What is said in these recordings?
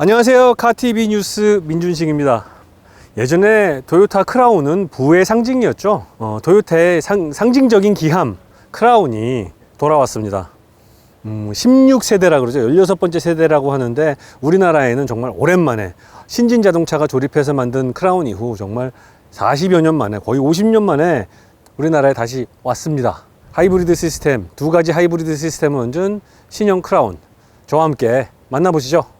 안녕하세요. 카티비 뉴스 민준식입니다. 예전에 도요타 크라운은 부의 상징이었죠. 어, 도요타의 상, 상징적인 기함 크라운이 돌아왔습니다. 음, 16세대라 그러죠. 16번째 세대라고 하는데 우리나라에는 정말 오랜만에 신진 자동차가 조립해서 만든 크라운 이후 정말 40여 년 만에 거의 50년 만에 우리나라에 다시 왔습니다. 하이브리드 시스템, 두 가지 하이브리드 시스템을 얹은 신형 크라운. 저와 함께 만나보시죠.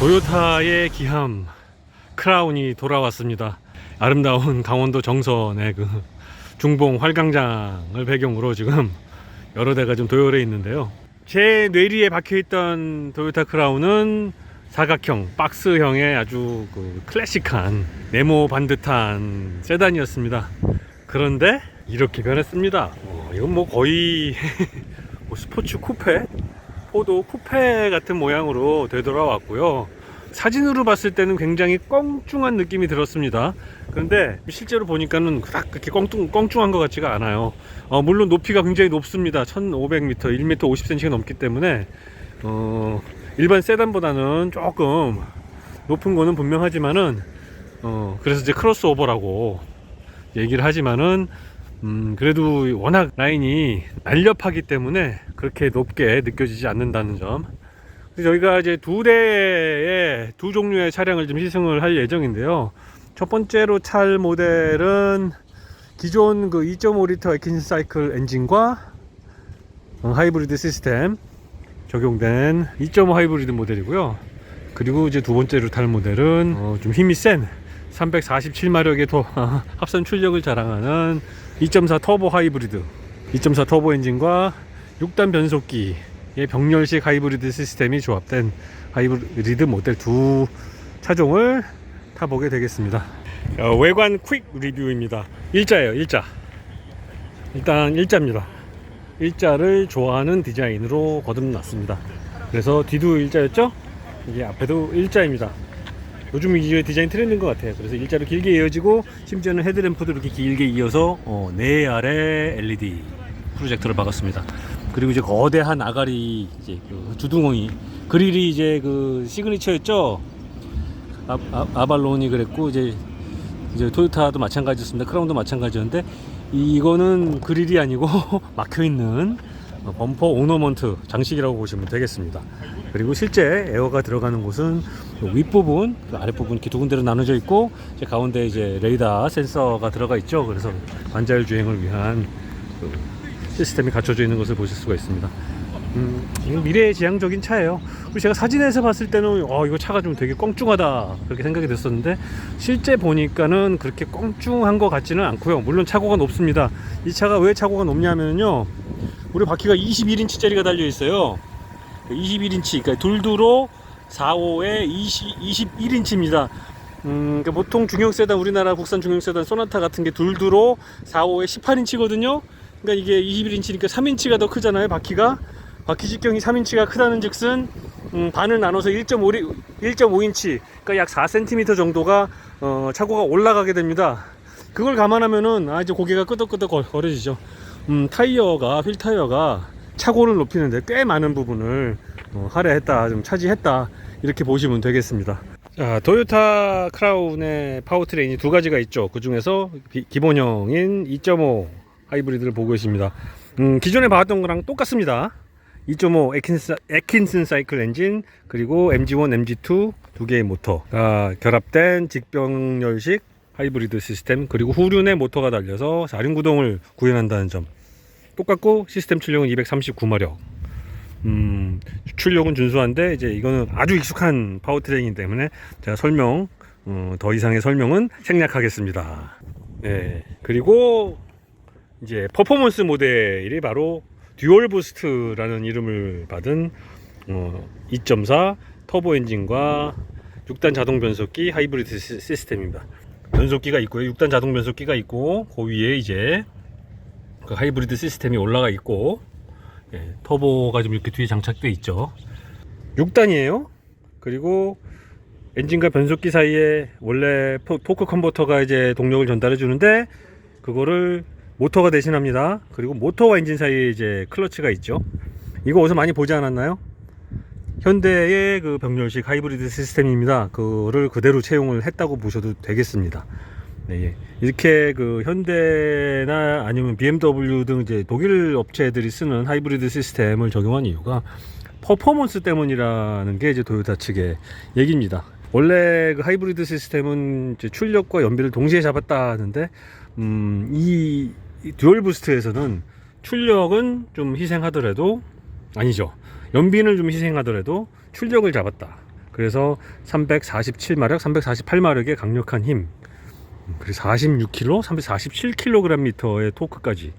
도요타의 기함 크라운이 돌아왔습니다. 아름다운 강원도 정선의 그 중봉 활강장을 배경으로 지금 여러 대가 좀 도열해 있는데요. 제 뇌리에 박혀 있던 도요타 크라운은 사각형, 박스형의 아주 그 클래식한 네모 반듯한 세단이었습니다. 그런데 이렇게 변했습니다. 어, 이건 뭐 거의 뭐 스포츠 쿠페 포도 쿠페 같은 모양으로 되돌아왔고요. 사진으로 봤을 때는 굉장히 껑충한 느낌이 들었습니다. 그런데 실제로 보니까는 딱 그렇게 껑충, 껑충한 것 같지가 않아요. 어, 물론 높이가 굉장히 높습니다. 1500m, 1m 50cm가 넘기 때문에 어, 일반 세단보다는 조금 높은 거는 분명하지만은 어, 그래서 이제 크로스오버라고 얘기를 하지만은 음, 그래도 워낙 라인이 날렵하기 때문에 그렇게 높게 느껴지지 않는다는 점. 저희가 이제 두 대의 두 종류의 차량을 좀 시승을 할 예정인데요. 첫 번째로 찰 모델은 기존 그 2.5리터 에킨 사이클 엔진과 어, 하이브리드 시스템 적용된 2.5 하이브리드 모델이고요. 그리고 이제 두 번째로 탈 모델은 어, 좀 힘이 센 347마력의 도, 합선 출력을 자랑하는 2.4 터보 하이브리드 2.4 터보 엔진과 6단 변속기의 병렬식 하이브리드 시스템이 조합된 하이브리드 모델 두 차종을 타보게 되겠습니다. 어, 외관 퀵 리뷰입니다. 일자예요 일자. 일단 일자입니다. 일자를 좋아하는 디자인으로 거듭났습니다. 그래서 뒤도 일자였죠? 이게 앞에도 일자입니다 요즘 이게 디자인 트렌드인 것 같아요. 그래서 일자로 길게 이어지고 심지어는 헤드램프도 이렇게 길게 이어서 어, 내 아래 LED 프로젝터를 박았습니다. 그리고 이제 거대한 아가리 이제 그 주둥이 그릴이 이제 그 시그니처였죠. 아, 아, 아 발론이 그랬고 이제 이제 토요타도 마찬가지였습니다. 크라운도 마찬가지였는데 이거는 그릴이 아니고 막혀 있는 어, 범퍼 오너먼트 장식이라고 보시면 되겠습니다. 그리고 실제 에어가 들어가는 곳은 그 윗부분, 그 아랫부분 이렇게 두 군데로 나눠져 있고 이제 가운데 이제 레이더 센서가 들어가 있죠. 그래서 반자율 주행을 위한 그 시스템이 갖춰져 있는 것을 보실 수가 있습니다. 음, 이건 미래지향적인 차예요. 그리고 제가 사진에서 봤을 때는 어, 이거 차가 좀 되게 껑충하다 그렇게 생각이 됐었는데 실제 보니까는 그렇게 껑충한 것 같지는 않고요. 물론 차고가 높습니다. 이 차가 왜 차고가 높냐면요. 우리 바퀴가 21인치짜리가 달려 있어요. 21인치, 그러니까 둘두로 4호에 20, 21인치입니다. 음, 그러니까 보통 중형 세단 우리나라 국산 중형 세단 소나타 같은 게 둘두로 4호에 18인치거든요. 그러니까 이게 21인치니까 3인치가 더 크잖아요, 바퀴가. 바퀴 직경이 3인치가 크다는 즉슨 음, 반을 나눠서 1.5, 1.5인치, 그러니까 약 4cm 정도가 어, 차고가 올라가게 됩니다. 그걸 감안하면은 아 이제 고개가 끄덕끄덕 거- 거려지죠. 음, 타이어가 휠 타이어가 차고를 높이는데 꽤 많은 부분을 어, 할애했다, 좀 차지했다 이렇게 보시면 되겠습니다. 자, 도요타 크라운의 파워트레인이 두 가지가 있죠. 그 중에서 기본형인 2.5 하이브리드를 보고 있습니다. 음, 기존에 봐왔던 거랑 똑같습니다. 2.5 에킨스, 에킨슨 사이클 엔진 그리고 MG1, MG2 두 개의 모터가 결합된 직병렬식 하이브리드 시스템 그리고 후륜에 모터가 달려서 4륜 구동을 구현한다는 점 똑같고 시스템 출력은 239마력 음, 출력은 준수한데 이제 이거는 아주 익숙한 파워트레인이기 때문에 제가 설명 어, 더 이상의 설명은 생략하겠습니다. 네. 그리고 이제 퍼포먼스 모델이 바로 듀얼 부스트라는 이름을 받은 어, 2.4 터보 엔진과 6단 자동 변속기 하이브리드 시- 시스템입니다. 변속기가 있고요. 6단 자동 변속기가 있고 그 위에 이제 그 하이브리드 시스템이 올라가 있고 예, 터보가 좀 이렇게 뒤에 장착돼 있죠. 6단이에요. 그리고 엔진과 변속기 사이에 원래 포- 토크 컨버터가 이제 동력을 전달해 주는데 그거를 모터가 대신합니다. 그리고 모터와 엔진 사이에 이제 클러치가 있죠. 이거 어디서 많이 보지 않았나요? 현대의 그 병렬식 하이브리드 시스템입니다. 그거를 그대로 채용을 했다고 보셔도 되겠습니다. 네, 예. 이렇게 그 현대나 아니면 BMW 등 이제 독일 업체들이 쓰는 하이브리드 시스템을 적용한 이유가 퍼포먼스 때문이라는 게 이제 도요타 측의 얘기입니다. 원래 그 하이브리드 시스템은 이제 출력과 연비를 동시에 잡았다 하는데 음, 이, 이 듀얼 부스트에서는 출력은 좀 희생하더라도 아니죠. 연비는 좀 희생하더라도 출력을 잡았다. 그래서 347마력, 348마력의 강력한 힘, 그리고 46kg, 347kgm의 토크까지.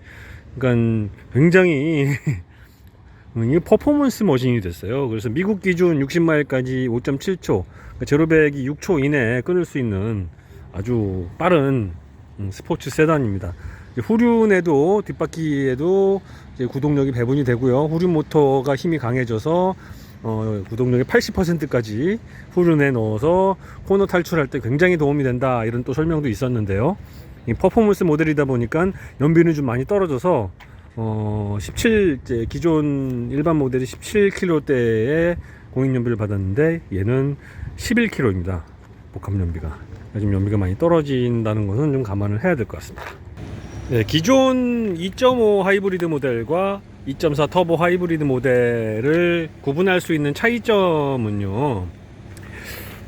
그러니까 굉장히 이 퍼포먼스 머신이 됐어요. 그래서 미국 기준 60마일까지 5.7초, 그러니까 제로백이 6초 이내에 끊을 수 있는 아주 빠른 음, 스포츠 세단입니다. 후륜에도 뒷바퀴에도 구동력이 배분이 되고요. 후륜 모터가 힘이 강해져서 어, 구동력의 80%까지 후륜에 넣어서 코너 탈출할 때 굉장히 도움이 된다 이런 또 설명도 있었는데요. 이 퍼포먼스 모델이다 보니까 연비는 좀 많이 떨어져서 어, 17 이제 기존 일반 모델이 17kg대의 공인 연비를 받았는데 얘는 11kg입니다. 복합 연비가 요즘 연비가 많이 떨어진다는 것은 좀 감안을 해야 될 것 같습니다. 네, 기존 2.5 하이브리드 모델과 2.4 터보 하이브리드 모델을 구분할 수 있는 차이점은요.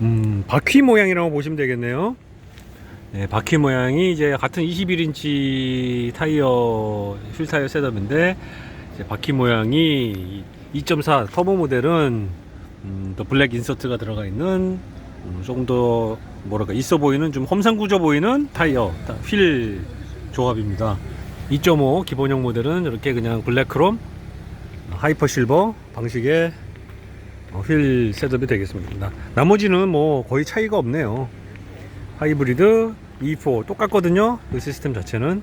음, 바퀴 모양이라고 보시면 되겠네요. 네, 바퀴 모양이 이제 같은 21인치 타이어 휠 타이어 셋업인데 바퀴 모양이 2.4 터보 모델은 음, 더 블랙 인서트가 들어가 있는 음, 조금 더 뭐랄까 있어 보이는 좀 험상궂어 보이는 타이어 타- 휠 조합입니다. 2.5 기본형 모델은 이렇게 그냥 블랙 크롬 하이퍼 실버 방식의 어, 휠 셋업이 되겠습니다. 나머지는 뭐 거의 차이가 없네요. 하이브리드 E4 똑같거든요. 그 시스템 자체는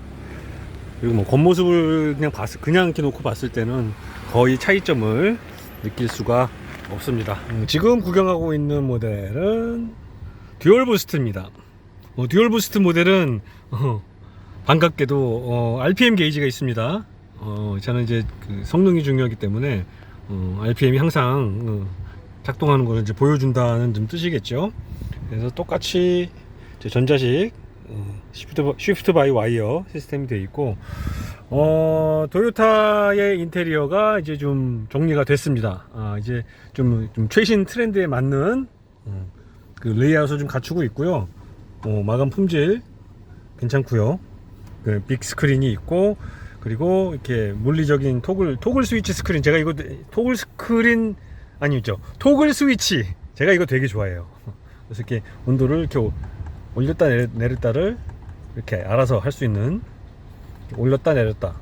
그리고 뭐 겉모습을 그냥 봤을 그냥 이렇게 놓고 봤을 때는 거의 차이점을 느낄 수가 없습니다. 음, 지금 구경하고 있는 모델은 듀얼 부스트입니다. 어, 듀얼 부스트 모델은 어, 반갑게도 어, RPM 게이지가 있습니다. 어, 저는 이제 그 성능이 중요하기 때문에 어, RPM이 항상 어, 작동하는 것을 이제 보여준다는 좀 뜻이겠죠. 그래서 똑같이 전자식 어, 쉬프트, 쉬프트 바이 와이어 시스템이 되어 있고 어, 도요타의 인테리어가 이제 좀 정리가 됐습니다. 아, 이제 좀, 좀 최신 트렌드에 맞는 어, 그 레이아웃을 좀 갖추고 있고요. 어, 마감 품질 괜찮고요. 그 빅 스크린이 있고 그리고 이렇게 물리적인 토글 토글 스위치 스크린. 제가 이거 토글 스크린 아니죠. 토글 스위치. 제가 이거 되게 좋아해요. 그래서 이렇게 온도를 이렇게 올렸다 내렸, 내렸다를 이렇게 알아서 할 수 있는 올렸다 내렸다.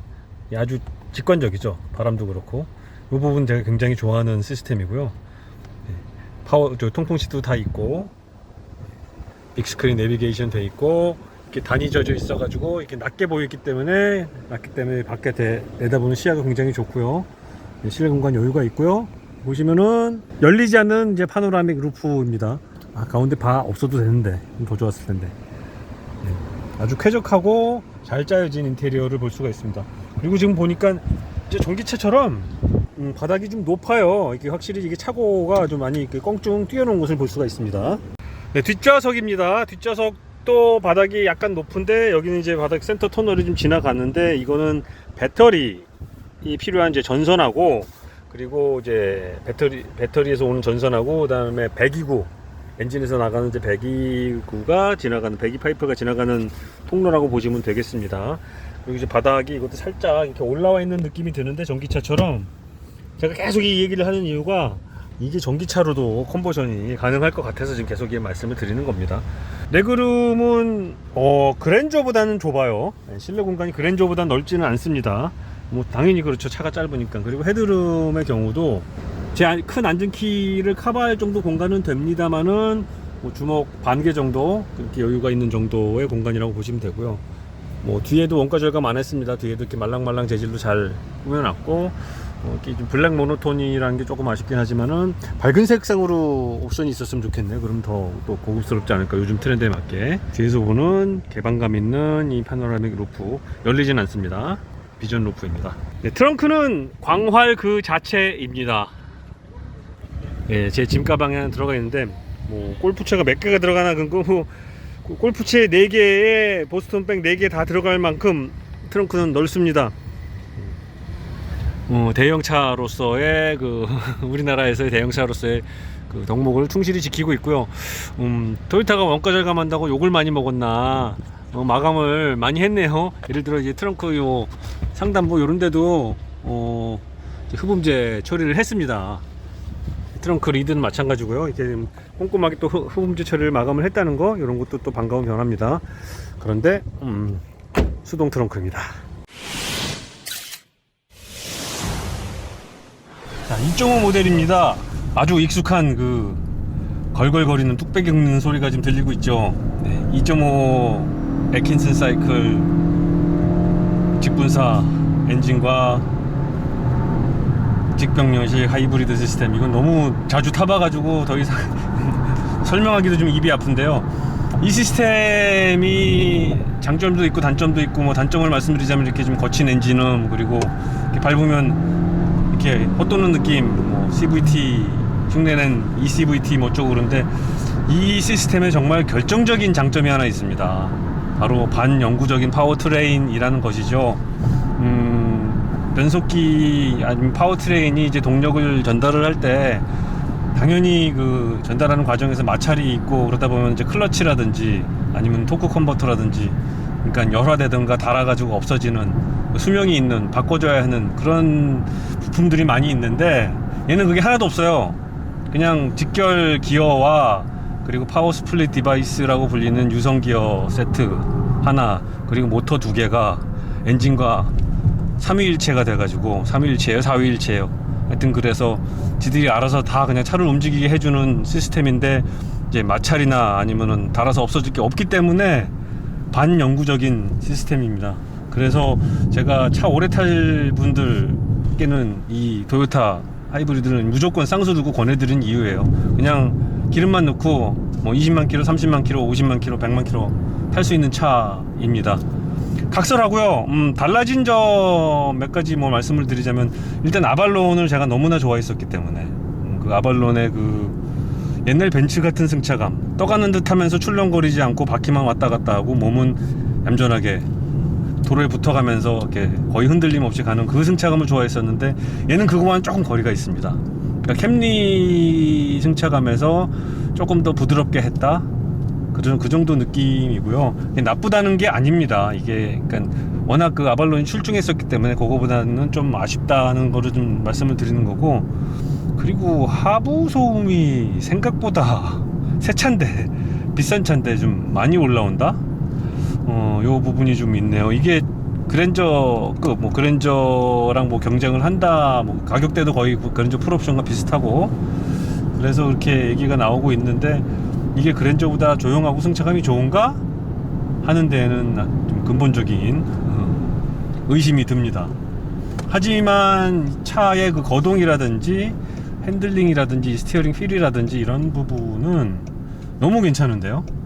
이 아주 직관적이죠. 바람도 그렇고. 이 부분 제가 굉장히 좋아하는 시스템이고요. 네, 파워 저 통풍시도 다 있고 빅스크린 내비게이션 돼 있고 이렇게 단이 져져 있어 가지고 이렇게 낮게 보이기 때문에 낮기 때문에 밖에 대, 내다보는 시야가 굉장히 좋고요. 네, 실내 공간 여유가 있고요. 보시면은 열리지 않는 이제 파노라믹 루프입니다. 아 가운데 바 없어도 되는데 좀더 좋았을 텐데. 네, 아주 쾌적하고 잘 짜여진 인테리어를 볼 수가 있습니다. 그리고 지금 보니까 이제 전기차처럼 음, 바닥이 좀 높아요. 이게 확실히 이게 차고가 좀 많이 껑충 뛰어놓은 것을 볼 수가 있습니다. 네, 뒷좌석입니다. 뒷좌석 도 바닥이 약간 높은데 여기는 이제 바닥 센터 터널이 좀 지나갔는데 이거는 배터리 이 필요한 이제 전선하고 그리고 이제 배터리 배터리에서 오는 전선하고 그다음에 배기구 엔진에서 나가는 이제 배기구가 지나가는 배기 파이프가 지나가는 통로라고 보시면 되겠습니다. 그리고 이제 바닥이 이것도 살짝 이렇게 올라와 있는 느낌이 드는데 전기차처럼 제가 계속 이 얘기를 하는 이유가 이게 전기차로도 컨버전이 가능할 것 같아서 지금 계속 이 말씀을 드리는 겁니다. 레그룸은 어, 그랜저보다는 좁아요. 네, 실내 공간이 그랜저보다 넓지는 않습니다. 뭐 당연히 그렇죠. 차가 짧으니까. 그리고 헤드룸의 경우도 제 큰 앉은 키를 커버할 정도 공간은 됩니다만은 뭐 주먹 반 개 정도 그렇게 여유가 있는 정도의 공간이라고 보시면 되고요. 뭐 뒤에도 원가 절감 안 했습니다. 뒤에도 이렇게 말랑말랑 재질로 잘 꾸며놨고 어, 이렇게 좀 블랙 모노톤이라는 게 조금 아쉽긴 하지만은 밝은 색상으로 옵션이 있었으면 좋겠네요. 그럼 더 또 고급스럽지 않을까 요즘 트렌드에 맞게 뒤에서 보는 개방감 있는 이 파노라믹 루프 열리진 않습니다. 비전 루프입니다. 네, 트렁크는 광활 그 자체입니다. 예, 제 짐 가방에 들어가 있는데 뭐 골프채가 몇 개가 들어가나 그거 뭐 골프채 4개에 보스턴백 4개 다 들어갈 만큼 트렁크는 넓습니다. 어, 대형차로서의 그 우리나라에서의 대형차로서의 그 덕목을 충실히 지키고 있고요. 음, 토요타가 원가 절감한다고 욕을 많이 먹었나 어, 마감을 많이 했네요. 예를 들어 이제 트렁크 요 상단부 이런 데도 어, 이제 흡음재 처리를 했습니다. 트렁크 리드는 마찬가지고요. 좀 꼼꼼하게 또 흡- 흡음재 처리를 마감을 했다는 거 이런 것도 또 반가운 변화입니다. 그런데 음, 수동 트렁크입니다. 자, 2.5 모델입니다. 아주 익숙한 그 걸걸거리는 뚝배기 긁는 소리가 지금 들리고 있죠. 네, 2.5 에킨슨 사이클 직분사 엔진과 직병연식 하이브리드 시스템 이건 너무 자주 타봐가지고 더 이상 설명하기도 좀 입이 아픈데요. 이 시스템이 장점도 있고 단점도 있고 뭐 단점을 말씀드리자면 이렇게 좀 거친 엔진음 그리고 이렇게 밟으면 이렇게 헛도는 느낌 뭐 CVT 흉내낸 ECVT 뭐 어쩌고 그런데 이 시스템에 정말 결정적인 장점이 하나 있습니다. 바로 반영구적인 파워트레인이라는 것이죠. 음, 변속기 아니면 파워트레인이 이제 동력을 전달을 할 때 당연히 그 전달하는 과정에서 마찰이 있고 그러다 보면 이제 클러치라든지 아니면 토크 컨버터라든지 그러니까 열화되든가 닳아가지고 없어지는 그 수명이 있는 바꿔줘야 하는 그런 부품들이 많이 있는데 얘는 그게 하나도 없어요. 그냥 직결 기어와 그리고 파워 스플릿 디바이스라고 불리는 유성 기어 세트 하나 그리고 모터 두 개가 엔진과 삼위일체가 돼가지고 삼위일체예요, 사위일체예요. 하여튼 그래서 지들이 알아서 다 그냥 차를 움직이게 해주는 시스템인데 이제 마찰이나 아니면은 달아서 없어질 게 없기 때문에 반영구적인 시스템입니다. 그래서 제가 차 오래 탈 분들 께는 이 토요타 하이브리드는 무조건 쌍수 두고 권해드린 이유예요. 그냥 기름만 넣고 뭐 20만 킬로, 30만 킬로, 50만 킬로, 100만 킬로 탈 수 있는 차입니다. 각설하고요. 음, 달라진 점 몇 가지 뭐 말씀을 드리자면 일단 아발론을 제가 너무나 좋아했었기 때문에 음, 그 아발론의 그 옛날 벤츠 같은 승차감 떠가는 듯하면서 출렁거리지 않고 바퀴만 왔다 갔다 하고 몸은 얌전하게 도로에 붙어가면서 이렇게 거의 흔들림 없이 가는 그 승차감을 좋아했었는데 얘는 그거와는 조금 거리가 있습니다. 그러니까 캠리 승차감에서 조금 더 부드럽게 했다. 그런 그 정도 느낌이고요. 나쁘다는 게 아닙니다. 이게 그러니까 워낙 그 아발론이 출중했었기 때문에 그거보다는 좀 아쉽다는 거를 좀 말씀을 드리는 거고 그리고 하부 소음이 생각보다 새 차인데 비싼 차인데 좀 많이 올라온다. 어, 요 부분이 좀 있네요. 이게 그랜저 그뭐 그랜저랑 뭐 경쟁을 한다. 뭐 가격대도 거의 그 그랜저 풀옵션과 비슷하고 그래서 그렇게 얘기가 나오고 있는데 이게 그랜저보다 조용하고 승차감이 좋은가 하는 데에는 좀 근본적인 어, 의심이 듭니다. 하지만 차의 그 거동이라든지 핸들링이라든지 스티어링 휠이라든지 이런 부분은 너무 괜찮은데요.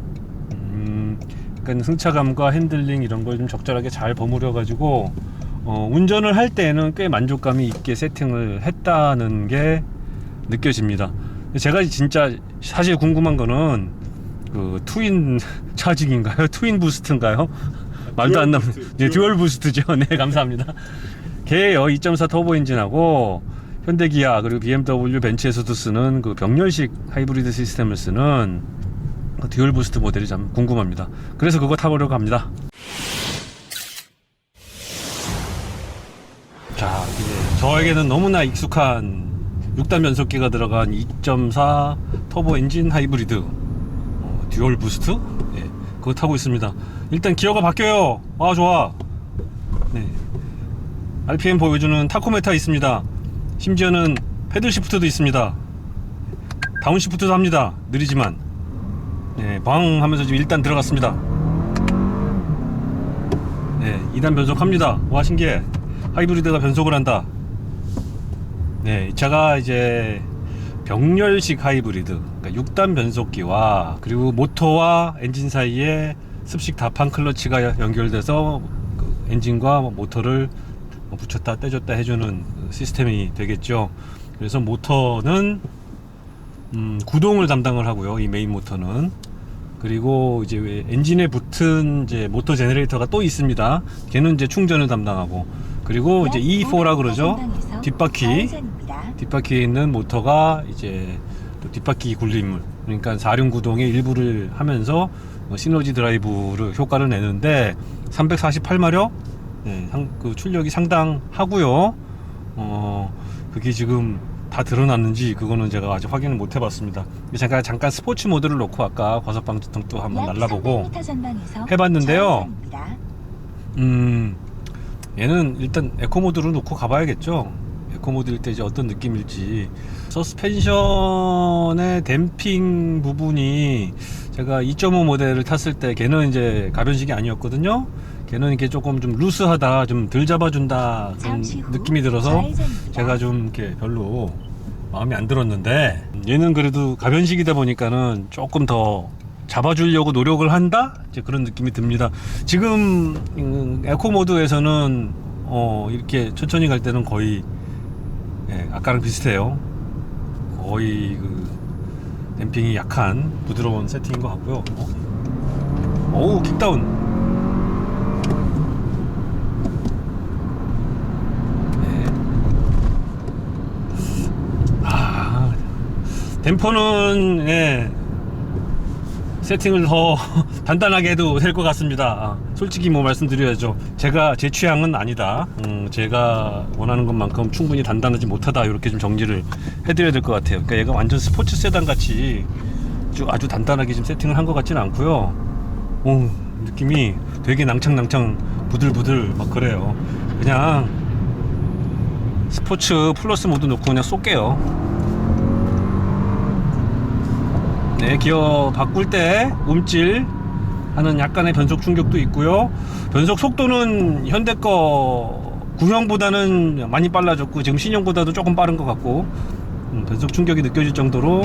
음, 그러니까 승차감과 핸들링 이런 걸 좀 적절하게 잘 버무려 가지고 어, 운전을 할 때는 꽤 만족감이 있게 세팅을 했다는 게 느껴집니다. 제가 진짜 사실 궁금한 거는 그 트윈 차징인가요? 트윈 부스트인가요? 말도 안 나오는 네, 듀얼 부스트죠. 네, 감사합니다. 걔예요. 2.4 터보 엔진하고 현대 기아 그리고 BMW 벤츠에서도 쓰는 그 병렬식 하이브리드 시스템을 쓰는 그 듀얼 부스트 모델이 참 궁금합니다. 그래서 그거 타보려고 합니다. 자, 이제 저에게는 너무나 익숙한 6단 변속기가 들어간 2.4 터보 엔진 하이브리드 어, 듀얼 부스트 예, 그거 타고 있습니다. 일단 기어가 바뀌어요. 아 좋아. 네. RPM 보여주는 타코메타 있습니다. 심지어는 패들 시프트도 있습니다. 다운 시프트도 합니다. 느리지만 네, 방 하면서 지금 일단 들어갔습니다. 네, 2단 변속합니다. 와 신기해. 하이브리드가 변속을 한다. 네, 이 차가 이제 병렬식 하이브리드, 그러니까 6단 변속기와 그리고 모터와 엔진 사이에 습식 다판 클러치가 연결돼서 그 엔진과 모터를 붙였다 떼줬다 해주는 시스템이 되겠죠. 그래서 모터는 음, 구동을 담당을 하고요. 이 메인 모터는 그리고 이제 왜 엔진에 붙은 이제 모터 제너레이터가 또 있습니다. 걔는 이제 충전을 담당하고 그리고 이제 E4라 그러죠. 뒷바퀴 뒷바퀴에 있는 모터가 이제 또 뒷바퀴 굴림물 그러니까 사륜 구동의 일부를 하면서 뭐 시너지 드라이브를 효과를 내는데 348마력 네, 상- 그 출력이 상당하고요. 어 그게 지금 다 드러났는지 그거는 제가 아직 확인을 못 해봤습니다. 잠깐 잠깐 스포츠 모드를 놓고 아까 과속 방지턱 도 한번 날라보고 해봤는데요. 음 얘는 일단 에코 모드로 놓고 가봐야겠죠. 에코 모드일 때 이제 어떤 느낌일지 서스펜션의 댐핑 부분이 제가 2.5 모델을 탔을 때 걔는 이제 가변식이 아니었거든요. 걔는 이렇게 조금 좀 루스하다, 좀 덜 잡아준다 그런 느낌이 들어서 제가 좀 이렇게 별로 마음에 안 들었는데 얘는 그래도 가변식이다 보니까는 조금 더 잡아주려고 노력을 한다 이제 그런 느낌이 듭니다. 지금 음, 에코 모드에서는 어 이렇게 천천히 갈 때는 거의 예, 아까랑 비슷해요. 거의 그 댐핑이 약한 부드러운 세팅인 것 같고요. 어? 오우 킥다운. 네. 아 댐퍼는 예, 세팅을 더 단단하게 해도 될 것 같습니다. 아, 솔직히 뭐 말씀드려야죠. 제가 제 취향은 아니다. 음, 제가 원하는 것만큼 충분히 단단하지 못하다. 이렇게 좀 정리를 해드려야 될 것 같아요. 그러니까 얘가 완전 스포츠 세단 같이 쭉 아주 단단하게 좀 세팅을 한 것 같지는 않고요. 오, 느낌이 되게 낭창낭창 부들부들 막 그래요. 그냥 스포츠 플러스 모드 놓고 그냥 쏠게요. 네, 기어 바꿀 때 움찔 하는 약간의 변속 충격도 있고요. 변속 속도는 현대 거 구형보다는 많이 빨라졌고 지금 신형보다도 조금 빠른 것 같고 음, 변속 충격이 느껴질 정도로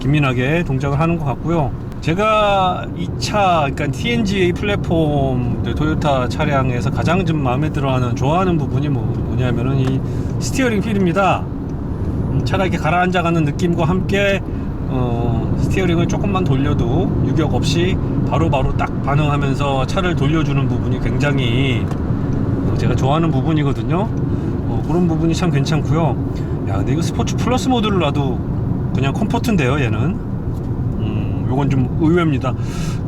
기민하게 동작을 하는 것 같고요. 제가 이 차, 그러니까 TNGA 플랫폼 네, 토요타 차량에서 가장 좀 마음에 들어하는 좋아하는 부분이 뭐, 뭐냐면은 이 스티어링 휠입니다. 음, 차가 이렇게 가라앉아가는 느낌과 함께 어, 스티어링을 조금만 돌려도 유격 없이 바로 바로 딱 반응하면서 차를 돌려주는 부분이 굉장히 어, 제가 좋아하는 부분이거든요. 어, 그런 부분이 참 괜찮고요. 야, 근데 이거 스포츠 플러스 모드를 놔도 그냥 컴포트인데요, 얘는. 음, 요건 좀 의외입니다.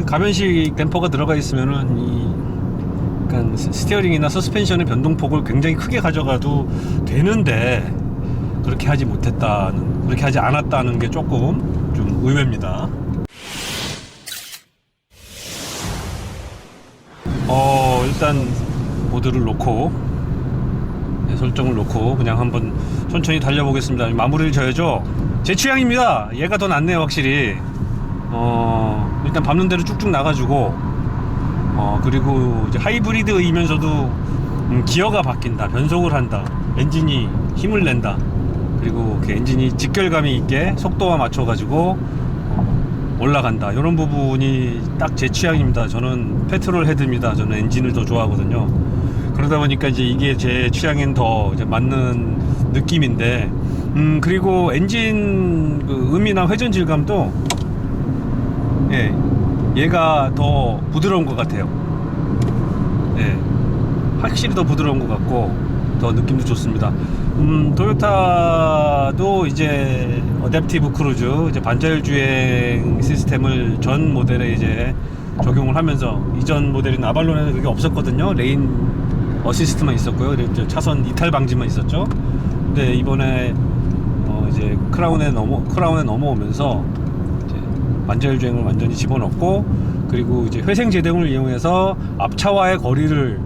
가변식 댐퍼가 들어가 있으면은 이 약간 스- 스티어링이나 서스펜션의 변동폭을 굉장히 크게 가져가도 되는데 그렇게 하지 못했다는 그렇게 하지 않았다는 게 조금 좀 의외입니다. 어 일단 모드를 놓고 네, 설정을 놓고 그냥 한번 천천히 달려보겠습니다. 마무리를 져야죠. 제 취향입니다. 얘가 더 낫네요, 확실히. 어 일단 밟는 대로 쭉쭉 나가지고 어 그리고 이제 하이브리드이면서도 음, 기어가 바뀐다, 변속을 한다, 엔진이 힘을 낸다. 그리고 그 엔진이 직결감이 있게 속도와 맞춰가지고 어, 올라간다. 이런 부분이 딱 제 취향입니다. 저는 페트롤 헤드입니다. 저는 엔진을 더 좋아하거든요. 그러다 보니까 이제 이게 제 취향엔 더 맞는 느낌인데, 음, 그리고 엔진 그 음이나 회전 질감도, 예, 얘가 더 부드러운 것 같아요. 예, 확실히 더 부드러운 것 같고, 더 느낌도 좋습니다. 음, 토요타도 이제 어댑티브 크루즈, 이제 반자율 주행 시스템을 전 모델에 이제 적용을 하면서 이전 모델인 아발론에는 그게 없었거든요. 레인 어시스트만 있었고요. 차선 이탈 방지만 있었죠. 근데 이번에 어 이제 크라운에 넘어 크라운에 넘어오면서 완전 주행을 완전히 집어넣고 그리고 이제 회생 제동을 이용해서 앞차와의 거리를 어,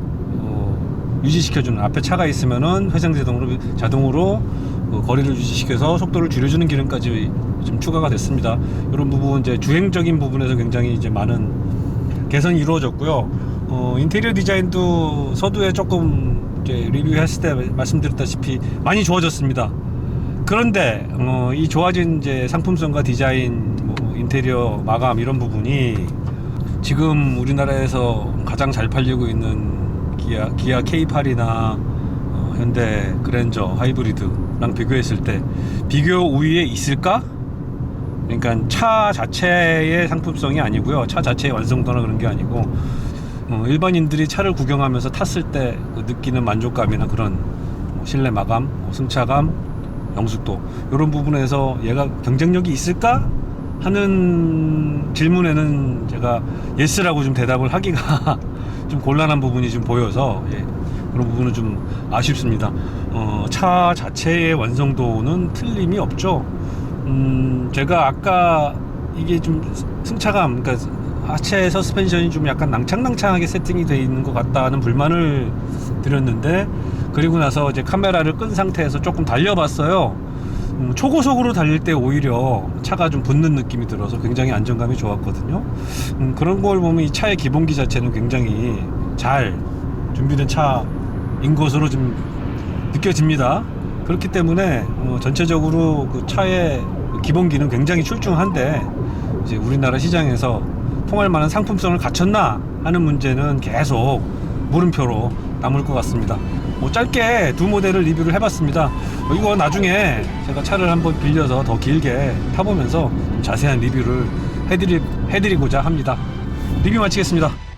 유지시켜주는 앞에 차가 있으면은 회생 제동으로 자동으로 어, 거리를 유지시켜서 속도를 줄여주는 기능까지 좀 추가가 됐습니다. 이런 부분 이제 주행적인 부분에서 굉장히 이제 많은 개선이 이루어졌고요. 어, 인테리어 디자인도 서두에 조금 이제 리뷰했을 때 말씀드렸다시피 많이 좋아졌습니다. 그런데 어, 이 좋아진 이제 상품성과 디자인, 뭐 인테리어 마감 이런 부분이 지금 우리나라에서 가장 잘 팔리고 있는 기아 기아 K8이나 어, 현대 그랜저 하이브리드랑 비교했을 때 비교 우위에 있을까? 그러니까 차 자체의 상품성이 아니고요. 차 자체의 완성도나 그런 게 아니고 어, 일반인들이 차를 구경하면서 탔을 때 그 느끼는 만족감이나 그런 뭐 실내 마감, 뭐 승차감, 영숙도 이런 부분에서 얘가 경쟁력이 있을까 하는 질문에는 제가 예스라고 좀 대답을 하기가 좀 곤란한 부분이 좀 보여서 예, 그런 부분은 좀 아쉽습니다. 어, 차 자체의 완성도는 틀림이 없죠. 음, 제가 아까 이게 좀 승차감, 그러니까 하체 서스펜션이 좀 약간 낭창낭창하게 세팅이 되어 있는 것 같다는 불만을 드렸는데 그리고 나서 이제 카메라를 끈 상태에서 조금 달려봤어요. 음, 초고속으로 달릴 때 오히려 차가 좀 붙는 느낌이 들어서 굉장히 안정감이 좋았거든요. 음, 그런 걸 보면 이 차의 기본기 자체는 굉장히 잘 준비된 차인 것으로 좀 느껴집니다. 그렇기 때문에 어, 전체적으로 그 차의 기본기는 굉장히 출중한데 이제 우리나라 시장에서 통할 만한 상품성을 갖췄나 하는 문제는 계속 물음표로 남을 것 같습니다. 뭐 짧게 두 모델을 리뷰를 해봤습니다. 어, 이거 나중에 제가 차를 한번 빌려서 더 길게 타보면서 좀 자세한 리뷰를 해드리, 해드리고자 합니다. 리뷰 마치겠습니다.